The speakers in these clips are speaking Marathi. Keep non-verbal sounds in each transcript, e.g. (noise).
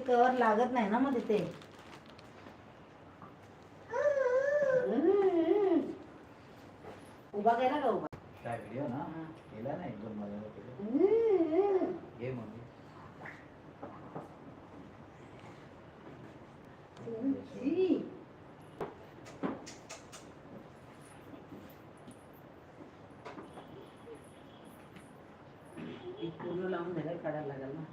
ते कवर लागत नाही ना मग तिथे उभा केला का उभा काय व्हिडिओ ना हा. केला ना एकदम मजा केली घे मग एक पूर्ण लावून झालं काढायला लागेल ना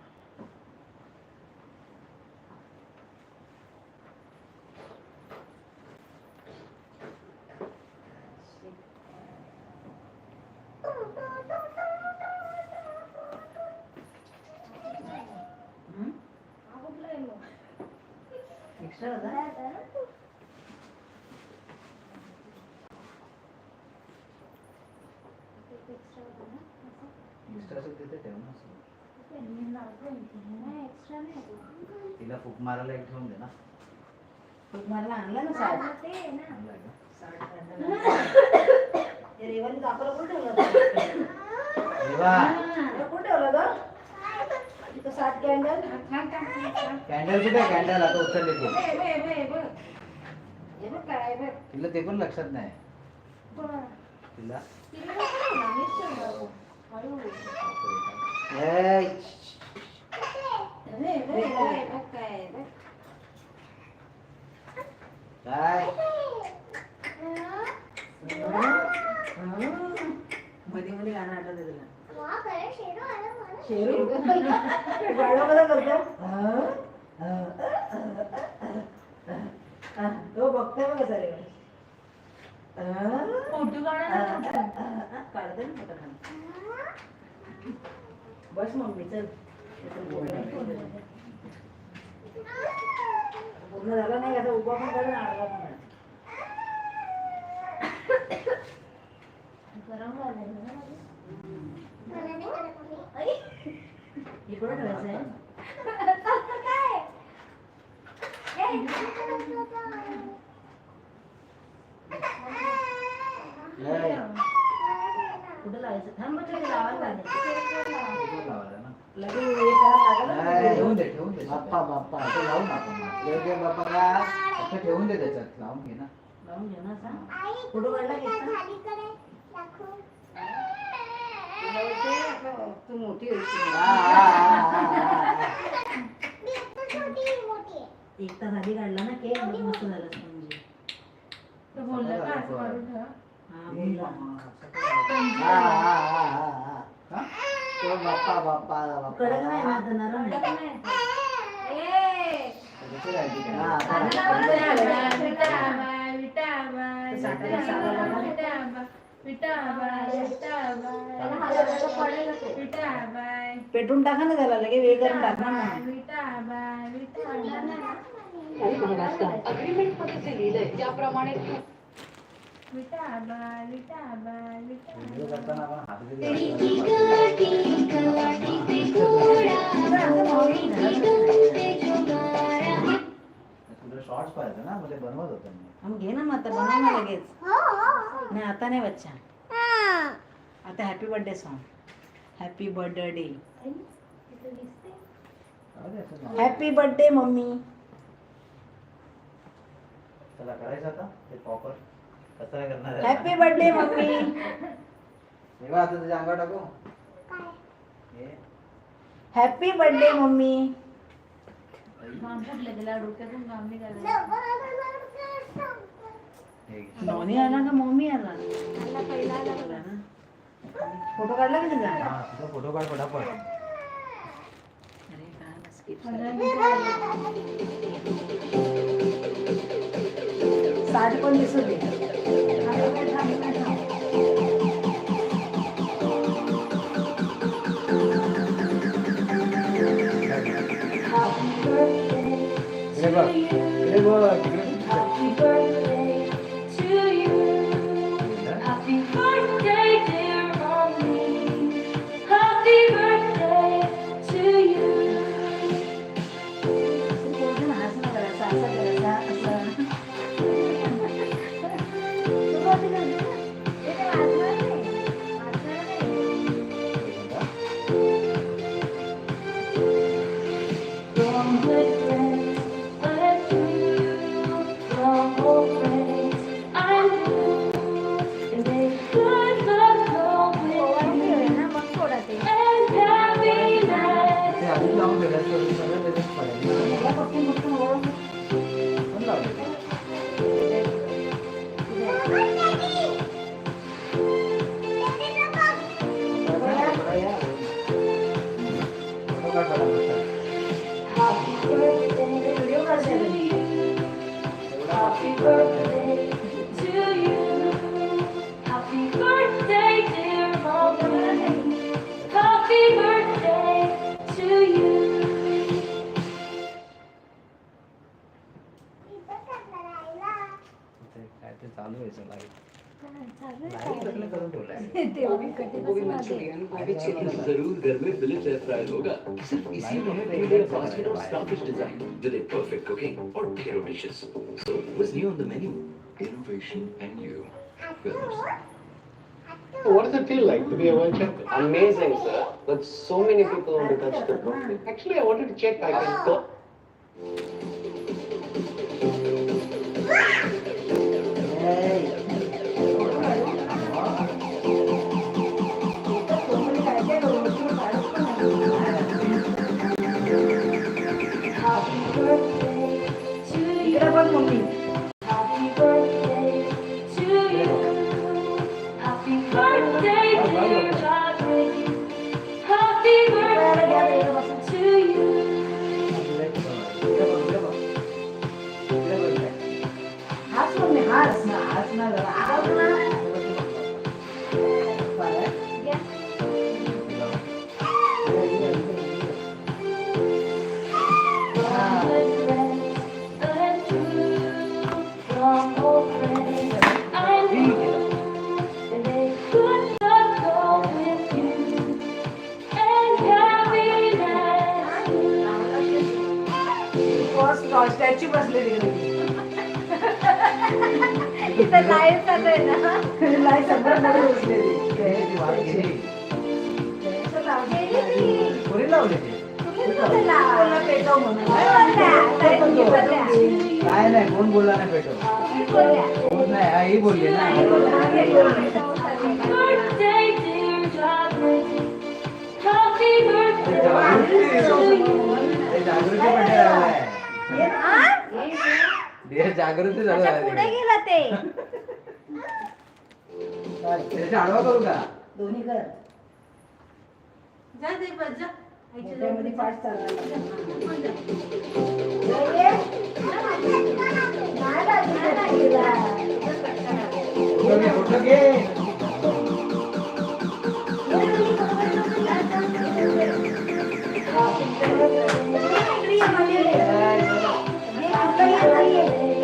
हम्म? एक्स्ट्रा होता एक्स्ट्रा तिथे ठेव ना तिला फूक मारायला एक ठेवून दे ना. मला आणलं ना साठ रेवानी दाखवलं कुठे ठेवलं होतं? देवा हे कुठे ठेवलं ग साठ कॅन्डल कॅन्डल कुठे कॅन्डल आता उचलले तू. हे बघ काय बघ तिला ते पण लक्षात नाही. तिला ए, काय? मध्ये मध्ये गाणं आठवतं तुला. शेरू? (laughs) तो बघतोय बघ सर. फोटो काढते. बस मम्मी चल. पूर्ण झालं नाही आता उभा पण कर ना आडवा पण. गरम झालं इकडे ठेवायचं आहे कुठं लावायचं थांब लावायला लागेल. ठेवून दे ठेवून दे बाप्पा, बाप्पा. ते लावून आपण जय जय बाप्पा का असं ठेवून दे त्याच्यात लावून घे ना लावून घेऊ ना असा फोटो काढला की इथं? तुला वाटते आता तू मोठी हा, हा, हा, हा, हा. एक आधी काढला ना केक मस्त झालं म्हणजे तो बोलला का असं काढून ठेवा हा बोलला हा, हा, हा, हा, हा. हा? तो बाप्पा बाप्पा कडक नाही ना? हा, हा. पेटून टाका ना त्याला लगे वेळ करून टाका ना. अग्रीमेंटमध्ये ते लिहिलंय त्याप्रमाणे तू तुला शॉर्ट्स पाहिजे ना म्हणजे बनवत होतो मी. मग घे ना मग आता बनव ना लगेच. नाही आता नाही बच्चा. आता happy birthday song happy birthday day जाऊ दे असं. Happy birthday mummy. चला करायचं आता ते प्रॉपर कसं काय करणार आहे? Happy birthday mummy. तेव्हा आता तुझ्या अंगावर टाकू. हे हॅपी बर्थडे मम्मी. घाम फुटले त्याला डोक्यातून घाम निघाला. नॉनी आला का मम्मी आला? आला ना फोटो काढला का हा तुझा फोटो काढ फटाफट. साठ पण दिसू दे इकडे garbage design to their perfect cooking or hero dishes. So, what's new on the menu? Innovation and you. What does it feel like to be a world champion? Amazing, sir. But so many people want to touch the trophy. Actually, I wanted to check. I can go. ना हाच इथं लाईव्ह चालू आहे ना नाही सगळं मध्ये बसलेली कोणी लावले ते कोणाला पेटव म्हणून काय नाही कोण बोलला नाही पेटव कोण नाही ही बोलली ना birthday, dear Rodney. Happy birthday to you. ते जागृती पटेल आलाय ते जागृती झालं पुढे गेला ते. आडवा करू का? दोन्ही कर. जा दे बस जा. त्याच्यामध्ये पाठ चालला घे घे Hallelujah.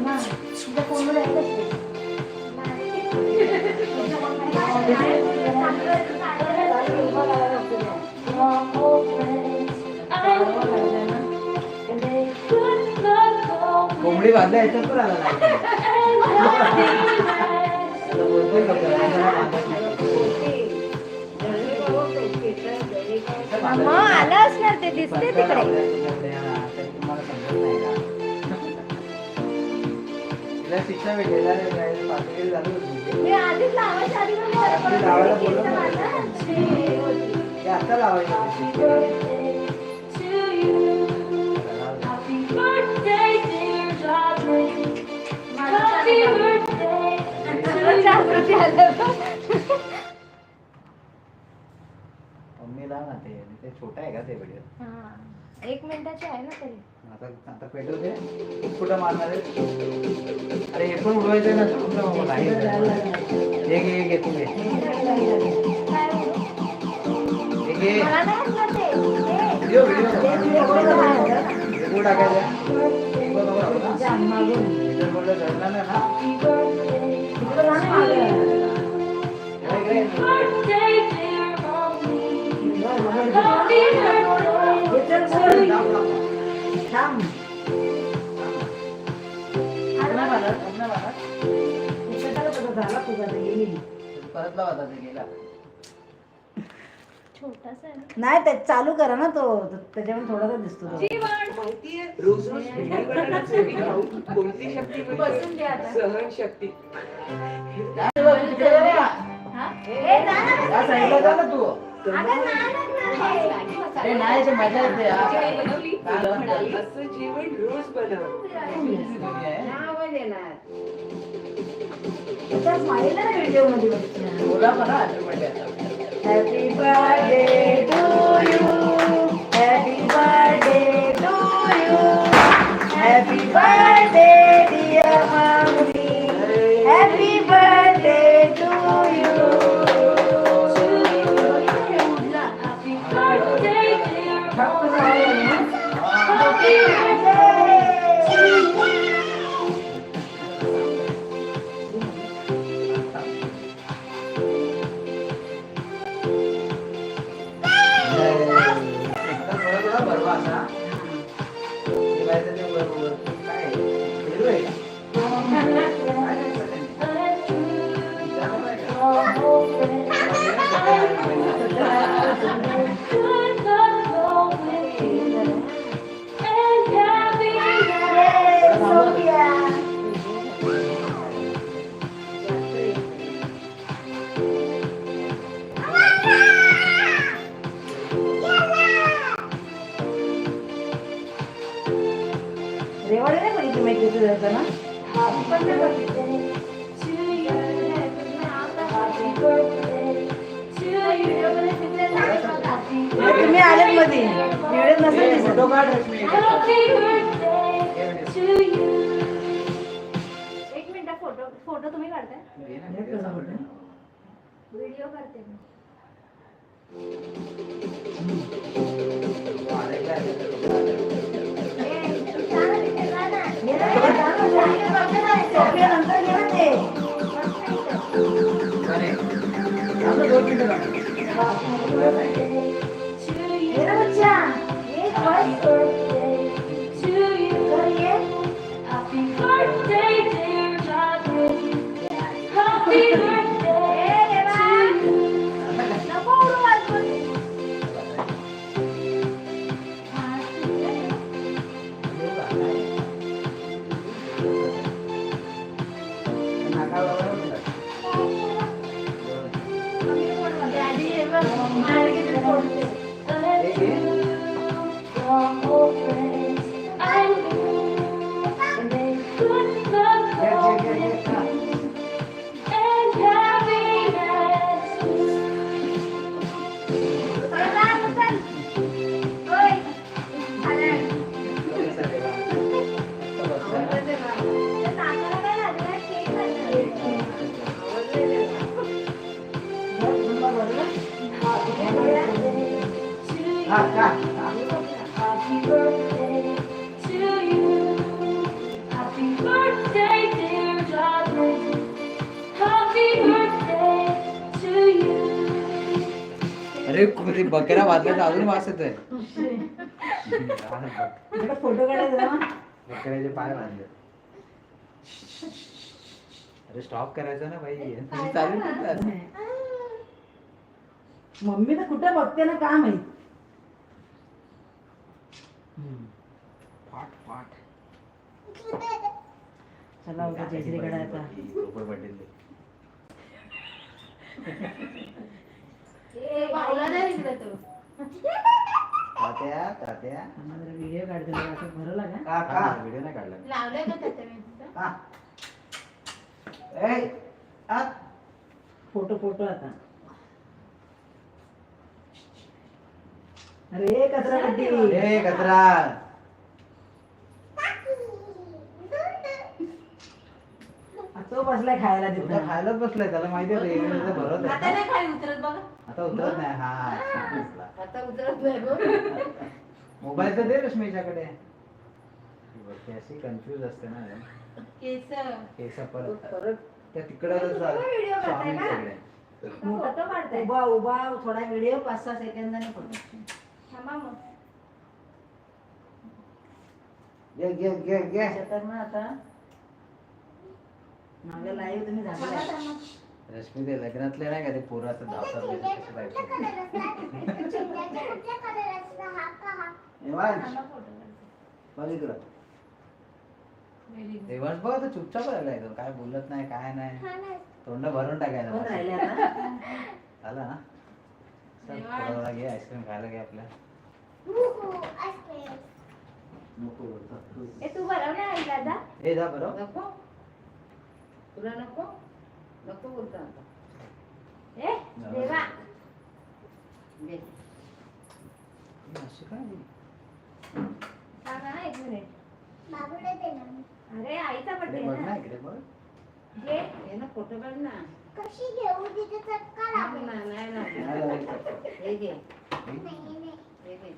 ना तुझ्या कोंबड्या आहेत कोंबडी बांधल्या याच्यात पण आला नाही. (laughs) मग आलं असणार ते दिसते तिकडे. मी आधीच लावायच्या आधी पण मला रात्री परत लावायला केस बोलवलं माझं. ते आता लावायचं होतं. जागृती आलं मम्मी लाव ना ते ते छोटं आहे का ते व्हिडिओ हा. एक मिनिटाची आहे ना तरी आता आता पेटवू दे कुठं मारणार आहे अरे हे पण उडवायचं ना सोडून ना बाबा, नाही हे घे हे घे तू घे काय हो? हे घे मला नाही असणार ते. ए, व्हिडिओ व्हिडिओ ते video बघ बाहेर. हे कुठं टाकायचं हे बघ, बघ, बघ, ना. इथं बोललं जळणार नाही ना तिकडं जा ना मागे. हे घे. थांब. अन्ना बाळा, अन्ना बाळा. उचलता का तुझा झाला तुझा तर गेली. परत लावा आता ते गेला छोटासा आहे ना. नाही ते चालू करा ना तो त्याच्यामुळे थोडासा दिसतो तो. माहितीये रोज रोज भेंडी बनायचं आहे का? कोणती शक्ती म्हणजे सहनशक्ती जा बघ, तिकडे जा ना. हा? ए, जा ना. या तू. अरे नाही ते मजा येते हा. काय बनवली? असं जेवण रोज बनव आहे? त्याचा smile आहे ना video मध्ये बघितला. बोला फोटो तुम्ही काढताय घे ना, घे ना फोटो. व्हिडिओ करते मी आलेला आहे. ए, देवा. अरे ते बकऱ्या वाजल्याचा अजून (laughs) वास येतोय. इकडे फोटो बकऱ्याचे पाय बांधले अरे स्टॉप करायचा ना भाई चालू. मम्मी तर कुठे बघते ना का माहीत? फाट फाट चला उद्या जयश्रीकडे आता. तात्या तात्या. आम्हाला जरा व्हिडिओ काढतो असं भरवला का काका व्हिडिओ नाही काढला. लावलंय का त्याच्या मी? हा. ए, आत. फोटो फोटो आता. अरे कचरा गड्डी ए कचरा. तो बसलाय खायला तिथं. खायलाच बसलाय त्याला माहिती आहे भरत आता नाही खाली उतरत बघा. आता उतरत नाही. हा हा. आता उतरत नाही. मोबाईल तर दे रश्मीच्याकडे. ती अशी कन्फ्युज असते ना. केस केस परत. परत. त्या तिकडं स्वामींच्याकडे फोटो काढताय. उभा उभा थोडा व्हिडिओ पाच सहा सेकंदाने फोटो. थांबा मग. घे घे घे घे. तर मग आता मागे लाईव्ह तुम्ही झाला. रश्मी ते लग्नातले नाही का ते पोरं असं धावतात वगैरे, जायचं. देवांश. बघ इकडं. Very good. देवांश बघ तो चुपचाप राहिलाय तो. काय बोलत नाही काय नाही. तोंड भरून. राहिले आता? झालं ना? चल, घे आईस्क्रीम खायला घे आपल्या. नको बोलतो. ए तू बरं नाही आई दादा ए जा नको. तुला नको? नको बोलतो आता. ए देवा. घे. अशी काय बोल- सांगा ना एक मिनिट. अरे आईचा इकडे बर्थडे बघ ना. ना इकडे बघ. घे हे ना फोटो काढ ना. कशी घेऊ? तिथे चटका नाही ना, नाही ना. हे घे. हे? घे.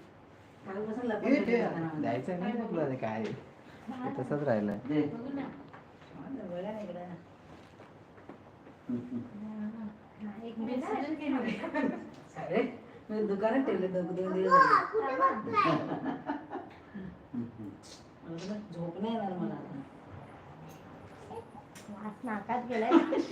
कालपासून हे. द्यायचं नाही काय तसंच राहिलंय. बघू ना हा, बघा ना इकडे. एक मी दुकानात ठेवले दोन दोन दिवस झोप नाही येणार मला नाकात गेलाय कुठे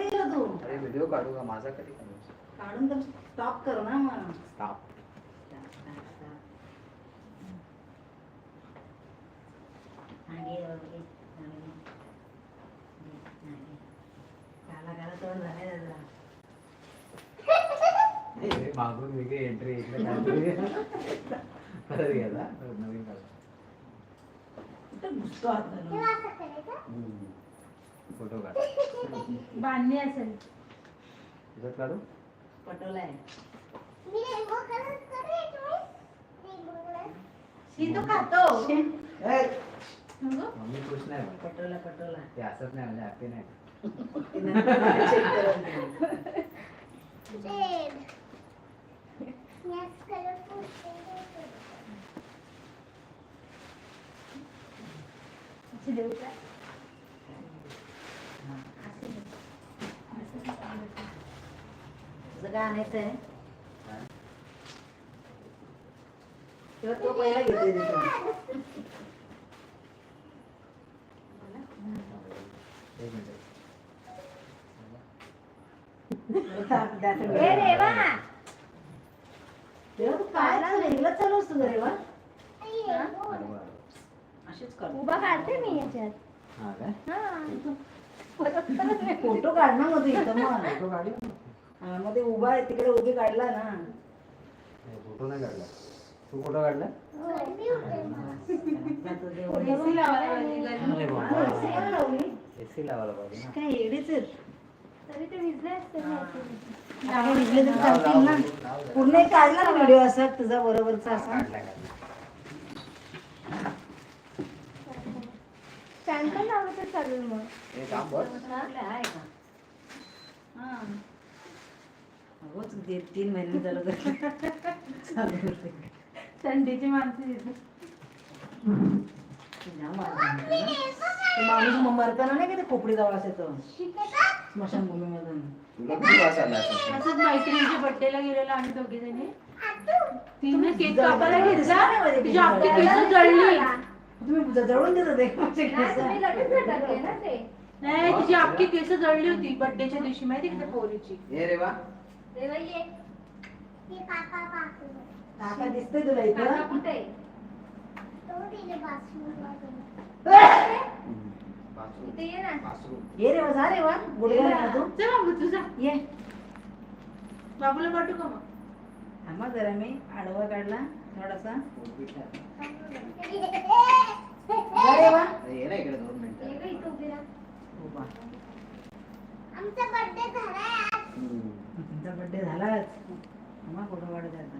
गेला तू अरे व्हिडिओ काढू का? माझा कधी काढून तर स्टॉप कर ना मग. स्टॉप मागे वगैरे मागे. मागे. काला काला तोंड झालंय त्याचं. मागून वेगळी एंट्री इकडे. परत गेला परत नवीन घुसतो. फोटो काढ बांधणी असेल तुझ्यात काढू पटवलाय तो खातो मग? मम्मी खुश नाही. पटवला पटवला ते असत नाही म्हणजे हॅपी नाही. का? तुझं काय आणायचंय तेव्हा तो पहिला घेतोय तिथं. एक मिनिट देवा. तू काय चालू वेगळंच चालू असतं रे वा बरोबर. अशीच कर. उभा काढते मी याच्यात. हा काय? हा. फोटो काढ ना तू इथं मग. फोटो काढू हा, ते उभा आहे तिकडे उभी काढला ना. फोटो नाही काढला. तू फोटो काढला? आता लावायला हा, लावली. एसी लावायला पाहिजे ना. काय एडीच आहेत. काय विजले तरी चालतील ना. पूर्ण एक काढला ना व्हिडिओ असा तुझा बरोबरचा असा लावलं तर चालेल मग हे आहे का हा तीन महिने. चालू करते. थंडीची माणसं येते. जाम वाजलं. ते माणूस मरताना नाही का ते खोपडी जवळ असायचं स्मशानभूमीमधून तुला किती वास आला असेल? असंच मैत्रिणीच्या बर्थडेला गेलेलो आम्ही दोघे जणी. तिने केक कापायला. घेतला. तिची आपली केस जळली. तुम्ही जळून देत होते नाही, केस. तुम्ही लगेच झटकले ना ते. नाही तिची अख्खी केस जळली होती बर्थडेच्या दिवशी. माहिती का त्या पोरीची? ये रे वा काका दिसतोय तुला इथं. इथे ये ना. बाथरूम. ये रे वा जा रे वा गुडघ्या रे तू? चल बाबू तुझा ये. बाबूला पाठवू का मग? थांबा जरा मी. आडवा काढला थोडासा. जा रे वा ये ना इकडे दोन मिनिटं. उभी. आमचा बर्थडे. हम्म. तुमचा बर्थडे झालाच. कुठं वाढत आता.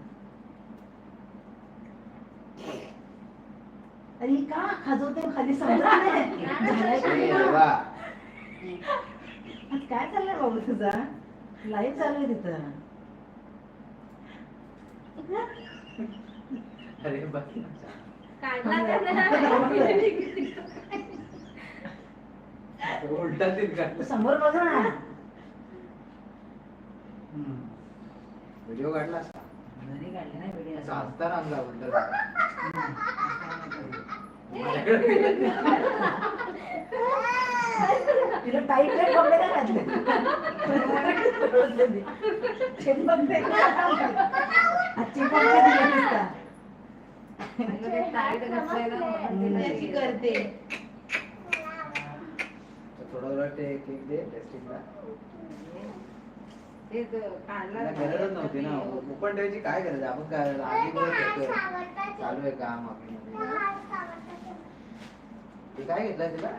अरे का? खाजवते खाली समजत नाही. आज काय चाललंय बाबू तुझा? लाईव्ह चालू आहे तिथं. अरे. उलटा का समोर बघ. ना व्हिडिओ काढला असता काढले नाही व्हिडिओ. असं हसताना आणला उलटा. तिला टाईट टाईट कपडे का घातले. करते. थोडा वेळ ते केक दे टेस्टिंगला ते काढला गरजच नव्हती ना. ओपन ठेवायची काय गरज आहे? आपण काय आधी चालू आहे काम आपली. ते काय घेतलंय तिला?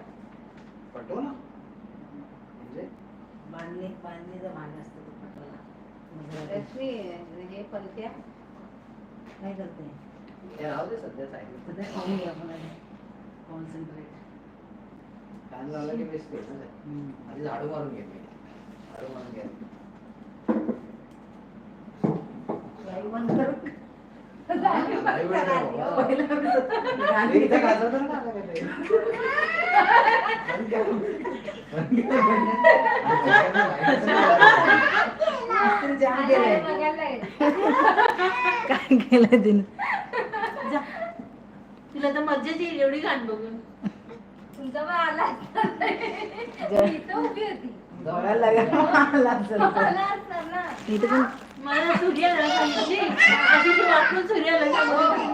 पटो ना. म्हणजे? बांधणी बांधणीचा भाग असतो तो पटोला. मग रश्मी हे पलत्या काय करते? हे राहू दे सध्या साईड सध्या खाऊन घ्या आपण कॉन्सन्ट्रेट लावला की बेस्ट आहे ना. आधी झाडू मारून घे मी झाडू मारून घे. बंद करू. काय केलंय तिने जा तुला तर मज्जाच येईल एवढी घाण बघून तुमचा बा आला इथं उभी होती बघायला लागेल. आला असणार ना इथं पण मला सूर्याला सांगितली. ती वाटून सूर्याला सांगितली.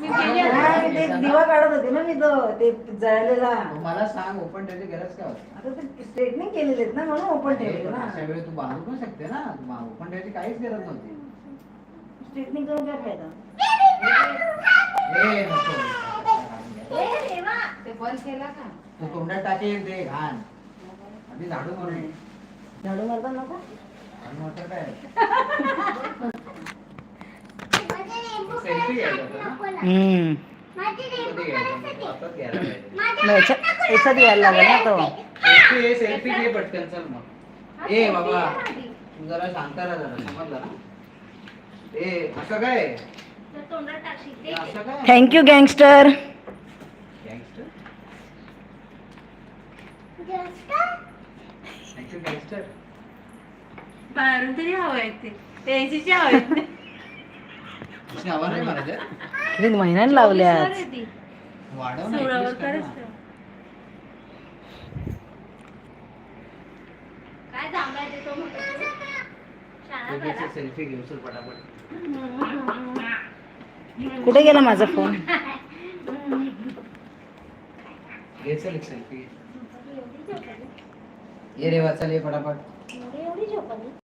मी गेली आता. नाही, ते दिवा काढत होते ना मी तो ते जळलेला. मला सांग ओपन ठेवायची गरज काय होती आता ते स्ट्रेटनिंग केलेले आहेत ना म्हणून ओपन ठेवले ना अशा वेळी तू बांधू पण शकते ना. ओपन ठेवायची काहीच गरज नव्हती. स्ट्रेटनिंग करून काय फायदा? ते बंद केला का? तू तोंडात टाकेल ते घाण. आधी झाडू मारून. झाडू मारता नको याच्यात यायला लागेल ना तो. सेल्फी सेल्फी घे पटकन चल मग. ए बाबा. तू जरा शांत राहा जरा समजलं ना? ए असं काय? काय? Thank you gangster gangster gangster thank you gangster बाहेरून तरी हवंय ते. एसीची हवंय कृष्ण आवाज नाही मारायचा किती महिन्याने लावल्या वाढव ना सोळावर increase कर करच ना. काय सांगायचं तो म्हणतो शाळा लगेच करा सेल्फी घेऊ पटापट. कुठे गेला माझा फोन घे चल एक सेल्फी ये रे वाचल ये पटापट. एवढी झोपली?